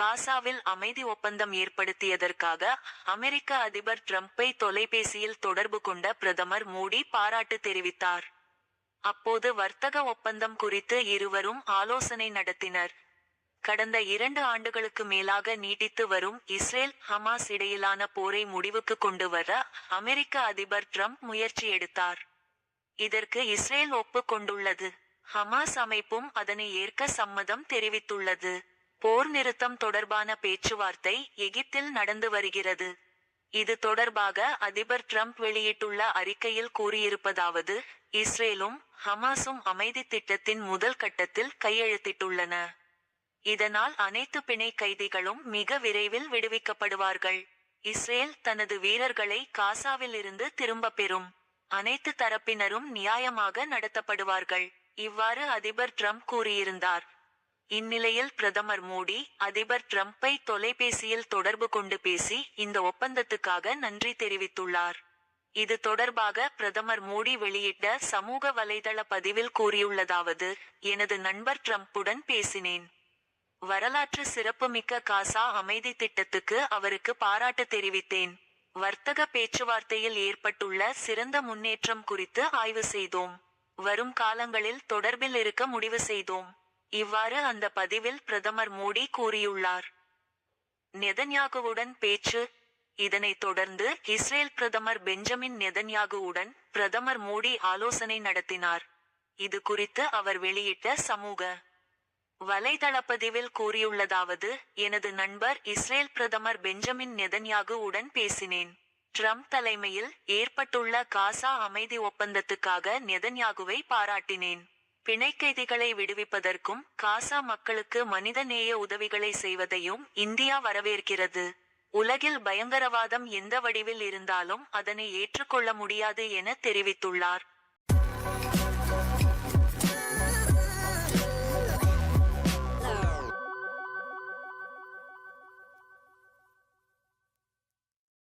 காசாவில் அமைதி ஒப்பந்தம் ஏற்படுத்தியதற்காக அமெரிக்க அதிபர் டிரம்பை தொலைபேசியில் தொடர்பு கொண்ட பிரதமர் மோடி பாராட்டு தெரிவித்தார். அப்போது வர்த்தக ஒப்பந்தம் குறித்து இருவரும் ஆலோசனை நடத்தினர். கடந்த இரண்டு ஆண்டுகளுக்கு மேலாக நீடித்து வரும் இஸ்ரேல் ஹமாஸ் இடையிலான போரை முடிவுக்கு கொண்டு வர அமெரிக்க அதிபர் டிரம்ப் முயற்சி எடுத்தார். இதற்கு இஸ்ரேல் ஒப்புக்கொண்டுள்ளது ஹமாஸ் அமைப்பும் அதனை ஏற்க சம்மதம் தெரிவித்துள்ளது. போர் நிறுத்தம் தொடர்பான பேச்சுவார்த்தை எகிப்தில் நடந்து வருகிறது. இது தொடர்பாக அதிபர் ட்ரம்ப் வெளியிட்டுள்ள அறிக்கையில் கூறியிருப்பதாவது இஸ்ரேலும் ஹமாஸும் அமைதி திட்டத்தின் முதல் கட்டத்தில் கையெழுத்திட்டுள்ளன. இதனால் அனைத்து பிணை கைதிகளும் மிக விரைவில் விடுவிக்கப்படுவார்கள். இஸ்ரேல் தனது வீரர்களை காசாவில் இருந்து திரும்ப பெறும். அனைத்து தரப்பினரும் நியாயமாக நடத்தப்படுவார்கள். இவ்வாறு அதிபர் டிரம்ப் கூறியிருந்தார். இந்நிலையில் பிரதமர் மோடி அதிபர் ட்ரம்பை தொலைபேசியில் தொடர்பு கொண்டு பேசி இந்த ஒப்பந்தத்துக்காக நன்றி தெரிவித்துள்ளார். இது தொடர்பாக பிரதமர் மோடி வெளியிட்ட சமூக வலைதள பதிவில் கூறியுள்ளதாவது எனது நண்பர் டிரம்புடன் பேசினேன். வரலாற்று சிறப்புமிக்க காசா அமைதி திட்டத்துக்கு அவருக்கு பாராட்டு தெரிவித்தேன். வர்த்தக பேச்சுவார்த்தையில் ஏற்பட்டுள்ள சிறந்த முன்னேற்றம் குறித்து ஆய்வு செய்தோம். வரும் காலங்களில் தொடர்பில் இருக்க முடிவு செய்தோம். இவ்வாறு அந்த பதிவில் பிரதமர் மோடி கூறியுள்ளார். நெதன்யாகுவுடன் பேச்சு. இதனைத் தொடர்ந்து இஸ்ரேல் பிரதமர் பெஞ்சமின் நெதன்யாகுவுடன் பிரதமர் மோடி ஆலோசனை நடத்தினார். இது குறித்து அவர் வெளியிட்ட சமூக வலைதள பதிவில் கூறியுள்ளதாவது எனது நண்பர் இஸ்ரேல் பிரதமர் பெஞ்சமின் நெதன்யாகு உடன் பேசினேன். ட்ரம்ப் தலைமையில் ஏற்பட்டுள்ள காசா அமைதி ஒப்பந்தத்துக்காக நெதன்யாகுவை பாராட்டினேன். பிணைக்கைதிகளை விடுவிப்பதற்கும் காசா மக்களுக்கு மனிதநேய உதவிகளை செய்வதையும் இந்தியா வரவேற்கிறது. உலகில் பயங்கரவாதம் எந்த வடிவில் இருந்தாலும் அதனை ஏற்றுக்கொள்ள முடியாது என தெரிவித்துள்ளார்.